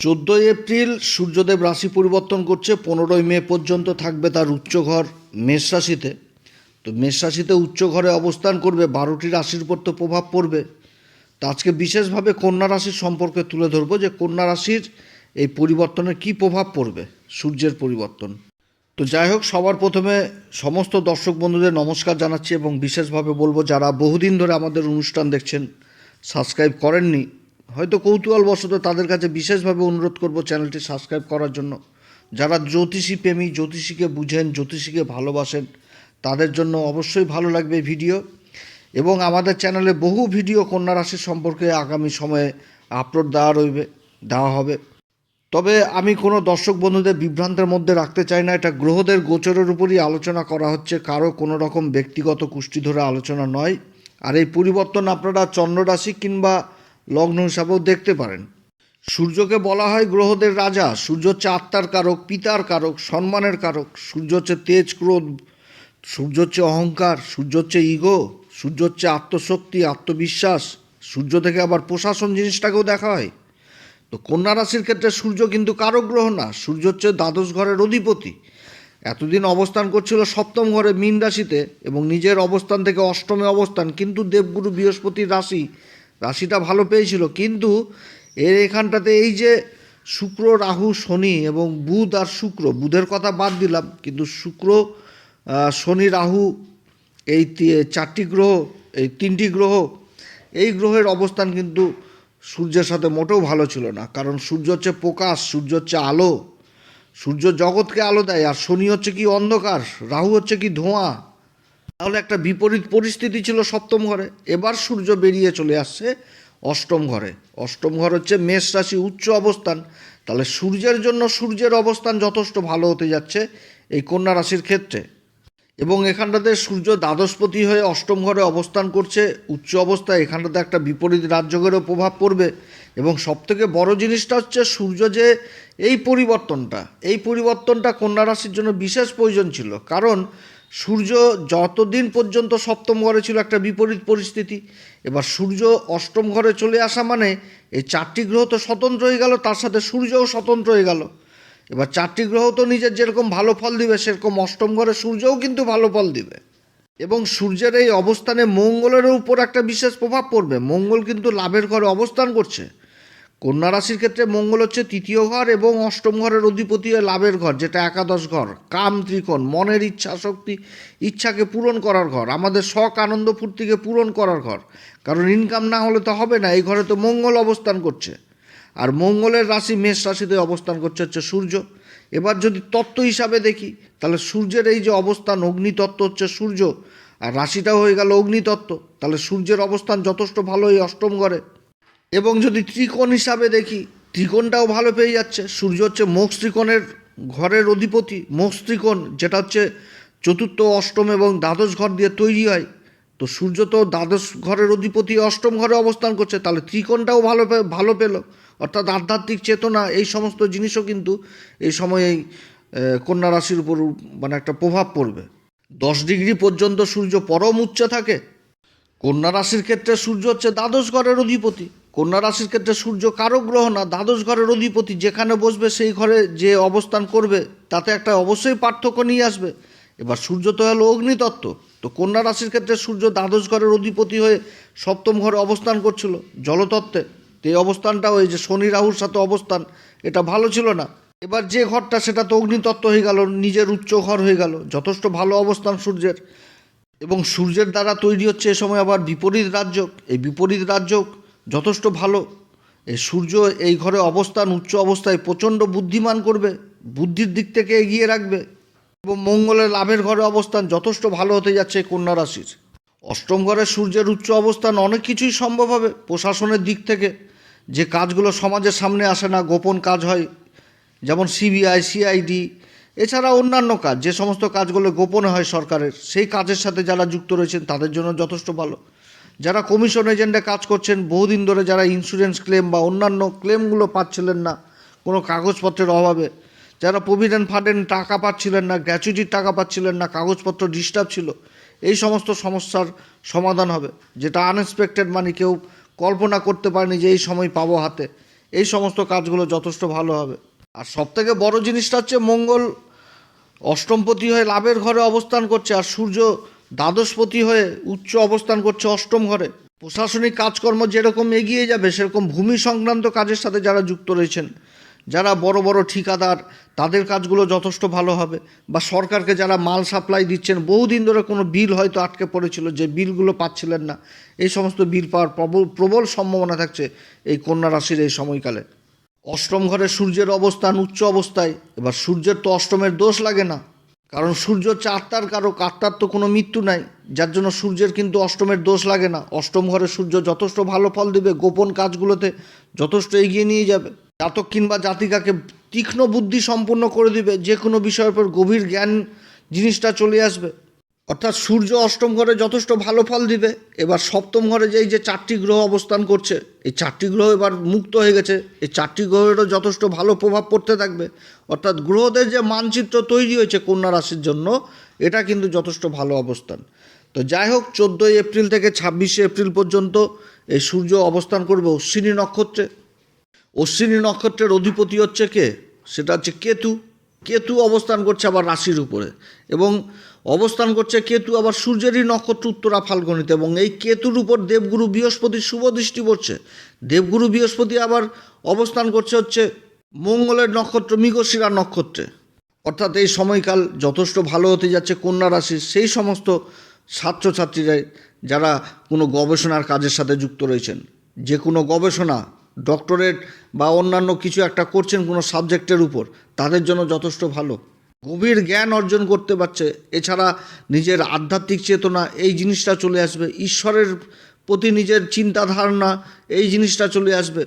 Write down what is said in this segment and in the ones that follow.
চোদ্দোই এপ্রিল সূর্যদেব রাশি পরিবর্তন করছে, পনেরোই মে পর্যন্ত থাকবে তার উচ্চ ঘর মেষ রাশিতে। তো মেষ রাশিতে উচ্চ ঘরে অবস্থান করবে, বারোটি রাশির উপর তো প্রভাব পড়বে। তো আজকে বিশেষভাবে কন্যা রাশির সম্পর্কে তুলে ধরবো যে কন্যা রাশির এই পরিবর্তনের কী প্রভাব পড়বে, সূর্যের পরিবর্তন। তো যাই হোক, সবার প্রথমে সমস্ত দর্শক বন্ধুদের নমস্কার জানাচ্ছি এবং বিশেষভাবে বলব, যারা বহুদিন ধরে আমাদের অনুষ্ঠান দেখছেন, সাবস্ক্রাইব করেননি হয়তো কৌতূহলবশত তাদের কাছে বিশেষভাবে অনুরোধ করব চ্যানেলটি সাবস্ক্রাইব করার জন্য। যারা জ্যোতিষী প্রেমী, জ্যোতিষীকে বুঝেন, জ্যোতিষীকে ভালোবাসেন, তাদের জন্য অবশ্যই ভালো লাগবে ভিডিও। এবং আমাদের চ্যানেলে বহু ভিডিও কন্যা রাশি সম্পর্কে আগামী সময়ে আপলোড দেওয়া রইবে, দেওয়া হবে। তবে আমি কোনো দর্শক বন্ধুদের বিভ্রান্তের মধ্যে রাখতে চাই না, এটা গ্রহদের গোচরের উপরই আলোচনা করা হচ্ছে, কারও কোনো রকম ব্যক্তিগত কুষ্টি ধরে আলোচনা নয়। আর এই পরিবর্তন আপনারা চন্দ্ররাশি কিংবা লগ্ন হিসাবেও দেখতে পারেন। সূর্যকে বলা হয় গ্রহদের রাজা। সূর্য হচ্ছে আত্মার কারক, পিতার কারক, সম্মানের কারক। সূর্য হচ্ছে তেজ ক্রোধ। সূর্য হচ্ছে অহংকার। সূর্য হচ্ছে ইগো। সূর্য হচ্ছে আত্মশক্তি, আত্মবিশ্বাস। সূর্য থেকে আবার প্রশাসন জিনিসটাকেও দেখা হয়। তো কন্যা রাশির ক্ষেত্রে সূর্য কিন্তু কারক গ্রহ না। সূর্য হচ্ছে দ্বাদশ ঘরের অধিপতি। এতদিন অবস্থান করছিল সপ্তম ঘরে মীন রাশিতে এবং নিজের অবস্থান থেকে অষ্টমে অবস্থান। কিন্তু দেবগুরু বৃহস্পতির রাশি রাশিটা ভালো পেয়েছিল, কিন্তু এর এখানটাতে এই যে শুক্র, রাহু, শনি এবং বুধ আর শুক্র, বুধের কথা বাদ দিলাম, কিন্তু শুক্র শনি, রাহু, এই চারটি গ্রহ, এই তিনটি গ্রহ, এই গ্রহের অবস্থান কিন্তু সূর্যের সাথে মোটেও ভালো ছিল না, কারণ সূর্য হচ্ছে প্রকাশ, সূর্য হচ্ছে আলো, সূর্য জগৎকে আলো দেয়, আর শনি হচ্ছে কি অন্ধকার, রাহু হচ্ছে কি ধোঁয়া তাহলে একটা বিপরীত পরিস্থিতি ছিল সপ্তম ঘরে। এবার সূর্য বেরিয়ে চলে আসছে অষ্টম ঘরে। অষ্টম ঘর হচ্ছে মেষ রাশি উচ্চ অবস্থান। তাহলে সূর্যের জন্য সূর্যের অবস্থান যথেষ্ট ভালো হতে যাচ্ছে এই কন্যা রাশির ক্ষেত্রে। এবং এখানটাতে সূর্য দ্বাদশপতি হয়ে অষ্টম ঘরে অবস্থান করছে। উচ্চ অবস্থায় এখানটাতে একটা বিপরীত রাজ্যগেরও প্রভাব পড়বে। এবং সবথেকে বড় জিনিসটা হচ্ছে সূর্য যে এই পরিবর্তনটা এই পরিবর্তনটা কন্যা রাশির জন্য বিশেষ প্রয়োজন ছিল। কারণ সূর্য যতদিন পর্যন্ত সপ্তম ঘরে ছিল একটা বিপরীত পরিস্থিতি, এবার সূর্য অষ্টম ঘরে চলে আসা মানে এই চারটি গ্রহ তো স্বতন্ত্র হয়ে গেল, তার সাথে সূর্যও স্বতন্ত্র হয়ে গেল। এবার চারটি গ্রহ তো নিজের যেরকম ভালো ফল দিবে, সেরকম অষ্টম ঘরে সূর্যও কিন্তু ভালো ফল দিবে। এবং সূর্যের এই অবস্থানে মঙ্গলের উপর একটা বিশেষ প্রভাব পড়বে। মঙ্গল কিন্তু লাভের ঘরে অবস্থান করছে। কন্যা রাশির ক্ষেত্রে মঙ্গল হচ্ছে তৃতীয় ঘর এবং অষ্টম ঘরের অধিপতি হয় লাভের ঘর, যেটা একাদশ ঘর, কাম ত্রিকোণ, মনের ইচ্ছা শক্তি, ইচ্ছাকে পূরণ করার ঘর, আমাদের শখ, আনন্দ, ফুর্তিকে পূরণ করার ঘর। কারণ ইনকাম না হলে তো হবে না, এই ঘরে তো মঙ্গল অবস্থান করছে। আর মঙ্গলের রাশি, মেষ রাশিতে অবস্থান করছে হচ্ছে সূর্য। এবার যদি তত্ত্ব হিসাবে দেখি, তাহলে সূর্যের এই যে অবস্থান, অগ্নিতত্ত্ব হচ্ছে সূর্য। আর রাশিটাও হয়ে গেল অগ্নিতত্ত্ব, তাহলে সূর্যের অবস্থান যথেষ্ট ভালো এই অষ্টম ঘরে। এবং যদি ত্রিকোণ হিসাবে দেখি, ত্রিকোণটাও ভালো পেয়ে যাচ্ছে। সূর্য হচ্ছে মোক্ষ ত্রিকোণের ঘরের অধিপতি, মোক্ষ ত্রিকোণ, যেটা হচ্ছে চতুর্থ, অষ্টম এবং দ্বাদশ ঘর দিয়ে তৈরি হয়। তো সূর্য তো দ্বাদশ ঘরের অধিপতি, অষ্টম ঘরে অবস্থান করছে, তাহলে ত্রিকোণটাও ভালো ভালো পেল। অর্থাৎ আধ্যাত্মিক চেতনা, এই সমস্ত জিনিসও কিন্তু এই সময়ে কন্যা রাশির উপর মানে একটা প্রভাব পড়বে। দশ ডিগ্রি পর্যন্ত সূর্য পরম উচ্চে থাকে। কন্যা রাশির ক্ষেত্রে সূর্য হচ্ছে দ্বাদশ ঘরের অধিপতি। কন্যা রাশির ক্ষেত্রে সূর্য কারও গ্রহ না, দ্বাদশ ঘরের অধিপতি যেখানে বসবে সেই ঘরে যে অবস্থান করবে, তাতে একটা অবশ্যই পার্থক্য নিয়ে আসবে। এবার সূর্য তো হলো অগ্নিতত্ত্ব। তো কন্যা রাশির ক্ষেত্রে সূর্য দ্বাদশ ঘরের অধিপতি হয়ে সপ্তম ঘরে অবস্থান করছিল, জলতত্ত্বে। তো এই অবস্থানটা ওই যে শনি রাহুর সাথে অবস্থান, এটা ভালো ছিল না। এবার যে ঘরটা, সেটা তো অগ্নিতত্ত্ব হয়ে গেল, নিজের উচ্চ ঘর হয়ে গেল, যথেষ্ট ভালো অবস্থান সূর্যের। এবং সূর্যের দ্বারা তৈরি হচ্ছে এ সময় আবার বিপরীত রাজ্যক। এই বিপরীত রাজ্য যথেষ্ট ভালো। এই সূর্য এই ঘরে অবস্থান, উচ্চ অবস্থায় প্রচণ্ড বুদ্ধিমান করবে, বুদ্ধির দিক থেকে এগিয়ে রাখবে এবং মঙ্গলের লাভের ঘরে অবস্থান যথেষ্ট ভালো হতে যাচ্ছে কন্যা রাশির। অষ্টম ঘরে সূর্যের উচ্চ অবস্থান অনেক কিছুই সম্ভব হবে প্রশাসনের দিক থেকে। যে কাজগুলো সমাজের সামনে আসে না, গোপন কাজ হয়, যেমন সিবিআই, সিআইডি, এছাড়া অন্যান্য কাজ, যে সমস্ত কাজগুলো গোপনে হয় সরকারের, সেই কাজের সাথে যারা যুক্ত রয়েছেন তাদের জন্য যথেষ্ট ভালো। যারা কমিশন এজেন্টে কাজ করছেন, বহুদিন ধরে যারা ইন্স্যুরেন্স ক্লেম বা অন্যান্য ক্লেমগুলো পাচ্ছিলেন না, কোনো কাগজপত্রের অভাবে, যারা প্রভিডেন্ট ফান্ডের টাকা পাচ্ছিলেন না গ্র্যাচুইটির টাকা পাচ্ছিলেন না, কাগজপত্র ডিস্টার্ব ছিল, এই সমস্ত সমস্যার সমাধান হবে, যেটা আনএক্সপেক্টেড মানে কেউ কল্পনা করতে পারেনি যে এই সময় পাবো হাতে, এই সমস্ত কাজগুলো যথেষ্ট ভালো হবে। আর সবথেকে বড় জিনিসটা হচ্ছে মঙ্গল অষ্টমপতি হয়ে লাভের ঘরে অবস্থান করছে, আর সূর্য দ্বাদশপতি হয়ে উচ্চ অবস্থান করছে অষ্টম ঘরে। প্রশাসনিক কাজকর্ম যেরকম এগিয়ে যাবে, সেরকম ভূমি সংক্রান্ত কাজের সাথে যারা যুক্ত রয়েছেন, যারা বড় বড় ঠিকাদার, তাদের কাজগুলো যথেষ্ট ভালো হবে বা সরকারকে যারা মাল সাপ্লাই দিচ্ছেন, বহুদিন ধরে কোনো বিল হয়তো আটকে পড়েছিল, যে বিলগুলো পাচ্ছিলেন না। এই সমস্ত বিল পাওয়ার প্রবল প্রবল সম্ভাবনা থাকছে এই কন্যা রাশির এই সময়কালে। অষ্টম ঘরে সূর্যের অবস্থান উচ্চ অবস্থায়, এবার সূর্যের তো অষ্টমের দোষ লাগে না। কারণ সূর্য চারটার কারও কারটার তো কোনো মৃত্যু নাই। যার জন্য সূর্যের কিন্তু অষ্টমের দোষ লাগে না। অষ্টম ঘরে সূর্য যথেষ্ট ভালো ফল দেবে, গোপন কাজগুলোতে যথেষ্ট এগিয়ে নিয়ে যাবে। জাতক কিংবা জাতিকাকে তীক্ষ্ণ বুদ্ধি সম্পন্ন করে দিবে, যে কোনো বিষয়ের উপর গভীর জ্ঞান জিনিসটা চলে আসবে। অর্থাৎ সূর্য অষ্টম ঘরে যথেষ্ট ভালো ফল দিবে, এবার সপ্তম ঘরে যে এই যে চারটি গ্রহ অবস্থান করছে, এই চারটি গ্রহ এবার মুক্ত হয়ে গেছে, এই চারটি গ্রহেরও যথেষ্ট ভালো প্রভাব পড়তে থাকবে। অর্থাৎ গ্রহদের যে মানচিত্র তৈরি হয়েছে কন্যা রাশির জন্য, এটা কিন্তু যথেষ্ট ভালো অবস্থান। তো যাই হোক, চোদ্দোই এপ্রিল থেকে ছাব্বিশে এপ্রিল পর্যন্ত এই সূর্য অবস্থান করবে অশ্বিনী নক্ষত্রে। অশ্বিনী নক্ষত্রের অধিপতি হচ্ছে কে? সেটা হচ্ছে কেতু। কেতু অবস্থান করছে আবার রাশির উপরে এবং অবস্থান করছে কেতু আবার সূর্যেরই নক্ষত্র উত্তরা ফাল্গুনিতে এবং এই কেতুর উপর দেবগুরু বৃহস্পতির শুভ দৃষ্টি পড়ছে। দেবগুরু বৃহস্পতি আবার অবস্থান করছে হচ্ছে মঙ্গলের নক্ষত্র মৃগশিরা নক্ষত্রে। অর্থাৎ এই সময়কাল যথেষ্ট ভালো হতে যাচ্ছে কন্যা রাশির সেই সমস্ত ছাত্রছাত্রীরাই যারা কোনো গবেষণার কাজের সাথে যুক্ত রয়েছেন। যে কোনো গবেষণা ডক্টরেট বা অন্যান্য কিছু একটা করছেন কোনো সাবজেক্টের উপর, তাদের জন্য যথেষ্ট ভালো। গভীর জ্ঞান অর্জন করতে পারছে, এছাড়া নিজের আধ্যাত্মিক চেতনা, এই জিনিসটা চলে আসবে। ঈশ্বরের প্রতি নিজের চিন্তাধারণা, এই জিনিসটা চলে আসবে।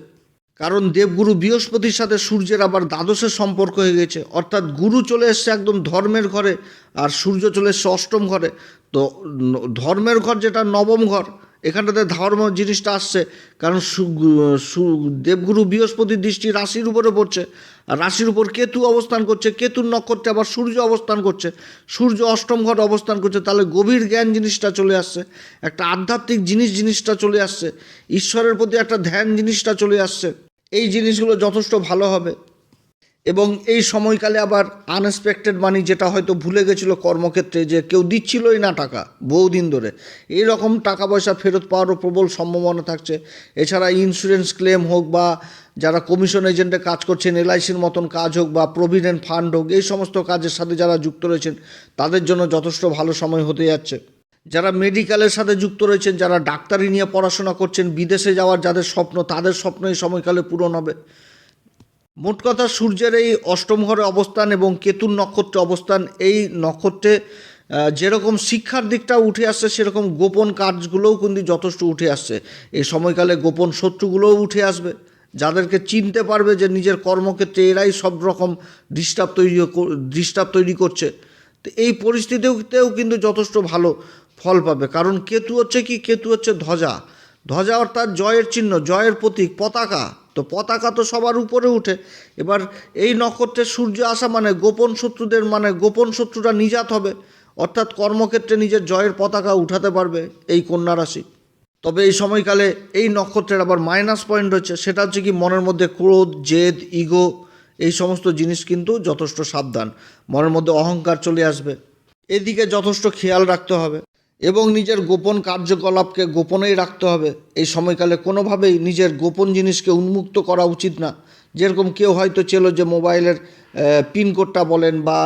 কারণ দেবগুরু বৃহস্পতির সাথে সূর্যের আবার দ্বাদশের সম্পর্ক হয়ে গেছে। অর্থাৎ গুরু চলে এসছে একদম ধর্মের ঘরে, আর সূর্য চলে এসছে অষ্টম ঘরে। তো ধর্মের ঘর যেটা নবম ঘর এখানটাতে ধর্ম জিনিসটা আসছে, কারণ সু- দেবগুরু বৃহস্পতির দৃষ্টি রাশির উপরে পড়ছে। আর রাশির উপর কেতু অবস্থান করছে, কেতুর নক্ষত্রে আবার সূর্য অবস্থান করছে। সূর্য অষ্টম ঘর অবস্থান করছে, তাহলে গভীর জ্ঞান জিনিসটা চলে আসছে, একটা আধ্যাত্মিক জিনিস জিনিসটা চলে আসছে, ঈশ্বরের প্রতি একটা ধ্যান জিনিসটা চলে আসছে। এই জিনিসগুলো যথেষ্ট ভালো হবে। এবং এই সময়কালে আবার আনএক্সপেক্টেড মানি যেটা হয়তো ভুলে গেছিল কর্মক্ষেত্রে যে কেউ দিচ্ছিলই না টাকা বহুদিন ধরে, এই রকম টাকা পয়সা ফেরত পাওয়ারও প্রবল সম্ভাবনা থাকছে। এছাড়া ইন্স্যুরেন্স ক্লেম হোক বা যারা কমিশন এজেন্টে কাজ করছেন এলআইসির মতন কাজ হোক বা প্রভিডেন্ট ফান্ড হোক, এই সমস্ত কাজের সাথে যারা যুক্ত রয়েছেন, তাদের জন্য যথেষ্ট ভালো সময় হতে যাচ্ছে। যারা মেডিকেলের সাথে যুক্ত রয়েছেন, যারা ডাক্তারি নিয়ে পড়াশোনা করছেন, বিদেশে যাওয়ার যাদের স্বপ্ন, তাদের স্বপ্ন এই সময়কালে পূরণ হবে। মোট কথা সূর্যের এই অষ্টম ঘরে অবস্থান এবং কেতুর নক্ষত্রে অবস্থান, এই নক্ষত্রে যেরকম শিক্ষার দিকটা উঠে আসছে, সেরকম গোপন কাজগুলোও কিন্তু যথেষ্ট উঠে আসছে। এই সময়কালে গোপন শত্রুগুলোও উঠে আসবে। যাদেরকে চিনতে পারবে যে নিজের কর্মক্ষেত্রে এরাই সব রকম ডিস্টার্ব তৈরি ডিস্টার্ব তৈরি করছে, তো এই পরিস্থিতিতেও কিন্তু যথেষ্ট ভালো ফল পাবে। কারণ কেতু হচ্ছে কি? কেতু হচ্ছে ধ্বজা। ধ্বজা অর্থাৎ জয়ের চিহ্ন, জয়ের প্রতীক, পতাকা। তো পতাকা তো সবার উপরে উঠে। এবার এই নক্ষত্রে সূর্য আসা মানে গোপন শত্রুদের মানে গোপন শত্রুরা নিজাত হবে। অর্থাৎ কর্মক্ষেত্রে নিজের জয়ের পতাকা উঠাতে পারবে এই কন্যা রাশি। তবে এই সময়কালে এই নক্ষত্রের আবার মাইনাস পয়েন্ট হচ্ছে। সেটা হচ্ছে কি মনের মধ্যে ক্রোধ, জেদ ইগো এই সমস্ত জিনিস কিন্তু যথেষ্ট সাবধান। মনের মধ্যে অহংকার চলে আসবে। এদিকে যথেষ্ট খেয়াল রাখতে হবে। এবং নিজের গোপন কার্যকলাপকে গোপনেই রাখতে হবে। এই সময়কালে কোনোভাবেই নিজের গোপন জিনিসকে উন্মুক্ত করা উচিত না। যেরকম কেউ হয়তো চেলো যে মোবাইলের পিনকোডটা বলেন বা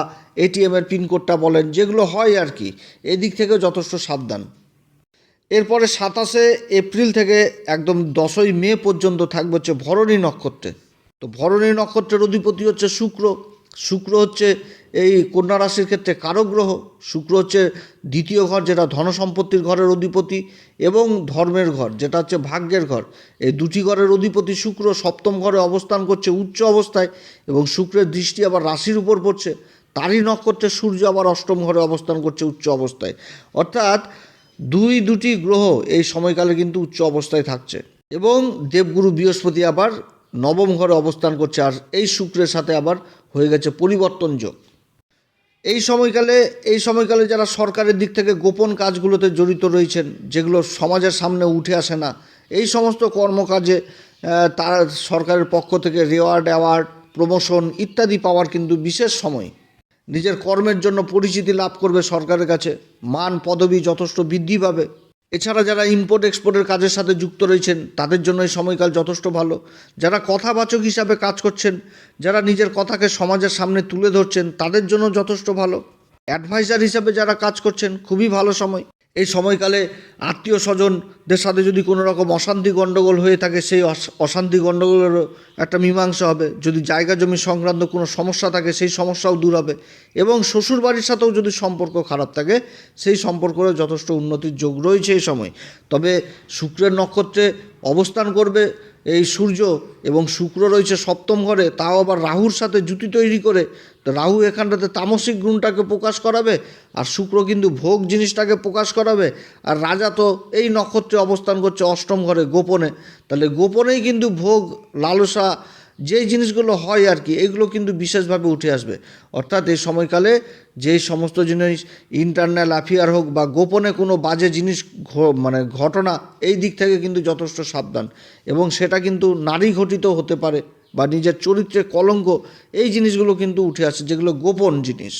এটিএমের পিনকোডটা বলেন, যেগুলো হয় আর কি, এদিক থেকে যথেষ্ট সাবধান। এরপরে সাতাশে এপ্রিল থেকে একদম দশই মে পর্যন্ত থাকবে হচ্ছে ভরণী নক্ষত্রে। তো ভরণী নক্ষত্রের অধিপতি হচ্ছে শুক্র। শুক্র হচ্ছে এই কন্যা রাশির ক্ষেত্রে কারক গ্রহ, শুক্র হচ্ছে দ্বিতীয় ঘর যেটা ধনসম্পত্তির ঘরের অধিপতি এবং ধর্মের ঘর যেটা হচ্ছে ভাগ্যের ঘর। এই দুটি ঘরের অধিপতি শুক্র সপ্তম ঘরে অবস্থান করছে উচ্চ অবস্থায় এবং শুক্রের দৃষ্টি আবার রাশির উপর পড়ছে। তারই নক্ষত্রে সূর্য আবার অষ্টম ঘরে অবস্থান করছে উচ্চ অবস্থায়। অর্থাৎ দুই দুটি গ্রহ এই সময়কালে কিন্তু উচ্চ অবস্থায় থাকছে এবং দেবগুরু বৃহস্পতি আবার নবম ঘরে অবস্থান করছে। আর এই শুক্রের সাথে আবার হয়ে গেছে পরিবর্তন যোগ। এই সময়কালে এই সময়কালে যারা সরকারের দিক থেকে গোপন কাজগুলোতে জড়িত রয়েছেন, যেগুলো সমাজের সামনে উঠে আসে না, এই সমস্ত কর্মকাজে তার সরকারের পক্ষ থেকে রেওয়ার্ড অ্যাওয়ার্ড প্রমোশন ইত্যাদি পাওয়ার কিন্তু বিশেষ সময় নিজের কর্মের জন্য পরিচিতি লাভ করবে সরকারের কাছে। মান, পদবি যথেষ্ট বৃদ্ধি পাবে। এছাড়া যারা ইম্পোর্ট এক্সপোর্টের কাজের সাথে যুক্ত রয়েছেন, তাদের জন্য এই সময়কাল যথেষ্ট ভালো। যারা কথাবাচক হিসাবে কাজ করছেন, যারা নিজের কথাকে সমাজের সামনে তুলে ধরছেন, তাদের জন্য যথেষ্ট ভালো। অ্যাডভাইজার হিসাবে যারা কাজ করছেন, খুবই ভালো সময়। এই সময়কালে আত্মীয় স্বজনদের সাথে যদি কোনো রকম অশান্তি গণ্ডগোল হয়ে থাকে, সেই অশান্তি গণ্ডগোলেরও একটা মীমাংসা হবে। যদি জায়গা জমি সংক্রান্ত কোনো সমস্যা থাকে, সেই সমস্যাও দূর হবে। এবং শ্বশুরবাড়ির সাথেও যদি সম্পর্ক খারাপ থাকে, সেই সম্পর্কেরও যথেষ্ট উন্নতির যোগ রয়েছে এই সময়। তবে শুক্রের নক্ষত্রে অবস্থান করবে এই সূর্য এবং শুক্র রয়েছে সপ্তম ঘরে। তাও আবার রাহুর সাথে জুতি তৈরি করে রাহু এখানটাতে তামসিক গুণটাকে প্রকাশ করাবে, আর শুক্র কিন্তু ভোগ জিনিসটাকে প্রকাশ করাবে, আর রাজা তো এই নক্ষত্রে অবস্থান করছে অষ্টম ঘরে গোপনে। তাহলে গোপনেই কিন্তু ভোগ, লালসা, যেই জিনিসগুলো হয় আর কি, এগুলো কিন্তু বিশেষভাবে উঠে আসবে। অর্থাৎ এই সময়কালে যেই সমস্ত জিনিস ইন্টারনাল অ্যাফেয়ার হোক বা গোপনে কোনো বাজে জিনিস মানে ঘটনা, এই দিক থেকে কিন্তু যথেষ্ট সাবধান। এবং সেটা কিন্তু নারী ঘটিত হতে পারে। বা নিজের চরিত্রে কলঙ্ক, এই জিনিসগুলো কিন্তু উঠে আসে, যেগুলো গোপন জিনিস।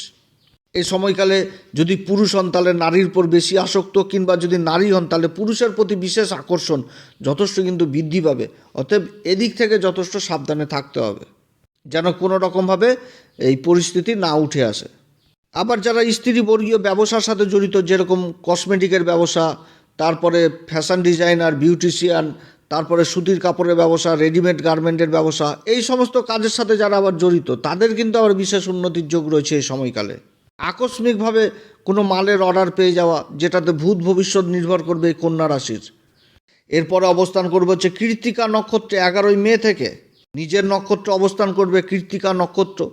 এই সময়কালে যদি পুরুষ হন, তাহলে নারীর উপর বেশি আসক্ত, কিংবা যদি নারী হন, তাহলে পুরুষের প্রতি বিশেষ আকর্ষণ যথেষ্ট কিন্তু বৃদ্ধি পাবে। অতএব এদিক থেকে যথেষ্ট সাবধানে থাকতে হবে, যেন কোনো রকমভাবে এই পরিস্থিতি না উঠে আসে। আবার যারা স্ত্রীবর্গীয় ব্যবসার সাথে জড়িত, যেরকম কসমেটিকের ব্যবসা, তারপরে ফ্যাশন ডিজাইনার বিউটিশিয়ান তারপরে সুতির কাপড়ের ব্যবসা রেডিমেড গার্মেন্টের ব্যবসা, এই সমস্ত কাজের সাথে যারা আবার জড়িত, তাদের কিন্তু আবার বিশেষ উন্নতির যোগ রয়েছে এই সময়কালে। আকস্মিকভাবে কোনো মালের অর্ডার পেয়ে যাওয়া, যেটাতে ভূত ভবিষ্যৎ নির্ভর করবে এই কন্যা রাশির। এরপরে অবস্থান করবে হচ্ছে কৃত্তিকা নক্ষত্রে এগারোই মে থেকে। নিজের নক্ষত্র অবস্থান করবে কৃত্তিকা নক্ষত্র।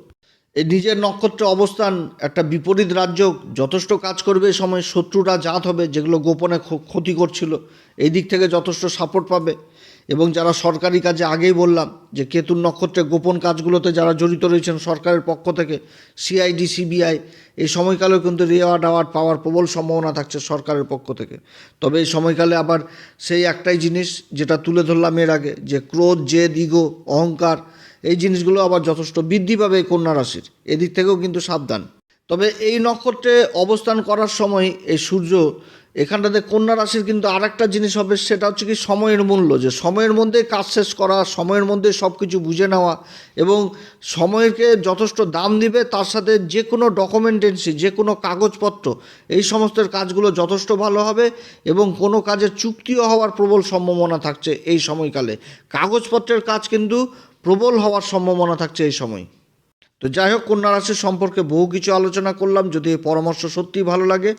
এই নিজের নক্ষত্র অবস্থান একটা বিপরীত রাজ্য যথেষ্ট কাজ করবে এই সময় শত্রুরা জাত হবে, যেগুলো গোপনে ক্ষ- ক্ষতি করছিল এই দিক থেকে যথেষ্ট সাপোর্ট পাবে। এবং যারা সরকারি কাজে আগেই বললাম যে কেতুর নক্ষত্রে গোপন কাজগুলোতে যারা জড়িত রয়েছেন সরকারের পক্ষ থেকে সিআইডি সিবিআই এই সময়কালেও কিন্তু রেওয়ার্ড অ্যাওয়ার্ড পাওয়ার প্রবল সম্ভাবনা থাকছে সরকারের পক্ষ থেকে। তবে এই সময়কালে আবার সেই একটাই জিনিস যেটা তুলে ধরলাম এর আগে, যে ক্রোধ, জেদ, ইগো, অহংকার, এই জিনিসগুলো আবার যথেষ্ট বৃদ্ধি পাবে এই কন্যা রাশির। এদিক থেকেও কিন্তু সাবধান। তবে এই নক্ষত্রে অবস্থান করার সময় এই সূর্য এখানটাতে কন্যা রাশির কিন্তু আর একটা জিনিস হবে, সেটা হচ্ছে কি সময়ের মূল্য, যে সময়ের মধ্যে কাজ শেষ করা, সময়ের মধ্যে সব কিছু বুঝে নেওয়া এবং সময়কে যথেষ্ট দাম দিবে, তার সাথে যে কোনো ডকুমেন্টেন্সি যে কোনো কাগজপত্র, এই সমস্ত কাজগুলো যথেষ্ট ভালো হবে এবং কোনো কাজের চুক্তিও হওয়ার প্রবল সম্ভাবনা থাকছে এই সময়কালে। কাগজপত্রের কাজ কিন্তু প্রবল হওয়ার সম্ভাবনা থাকছে এই সময়। তো যাই হোক, কন্যা রাশির সম্পর্কে বহু কিছু আলোচনা করলাম, যদি এই পরামর্শ সত্যিই ভালো লাগে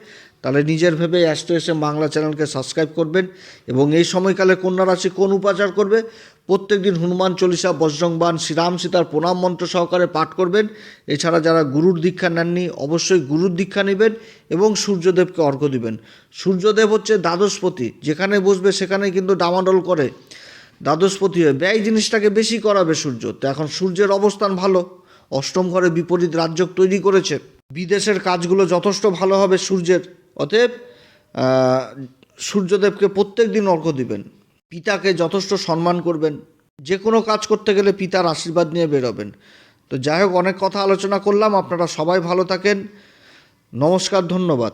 তাহলে নিজের ভেবে অ্যাস্ট্রো এসে বাংলা চ্যানেলকে সাবস্ক্রাইব করবেন এবং এই সময়কালে কন্যা রাশি কোন উপাচার করবে? প্রত্যেক দিন হনুমান চল্লিশা বজ্রংবান শ্রীরাম সীতার প্রণাম মন্ত্র সহকারে পাঠ করবেন। এছাড়া যারা গুরুর দীক্ষা নেননি, অবশ্যই গুরুর দীক্ষা নেবেন এবং সূর্যদেবকে অর্ঘ্য দিবেন। সূর্যদেব হচ্ছে দ্বাদশপতি, যেখানে বসবে সেখানে কিন্তু ডামাডোল করে। দ্বাদশপতি হয়ে ব্যয় জিনিসটাকে বেশি করাবে সূর্য। তো এখন সূর্যের অবস্থান ভালো। অষ্টম ঘরে বিপরীত রাজ্য তৈরি করেছে। বিদেশের কাজগুলো যথেষ্ট ভালো হবে সূর্যের। অতএব সূর্যদেবকে প্রত্যেক দিন অর্ঘ্য দিবেন। পিতাকে যথেষ্ট সম্মান করবেন। যে কোনো কাজ করতে গেলে পিতার আশীর্বাদ নিয়ে বেরোবেন। তো যাই হোক, অনেক কথা আলোচনা করলাম। আপনারা সবাই ভালো থাকেন। নমস্কার, ধন্যবাদ।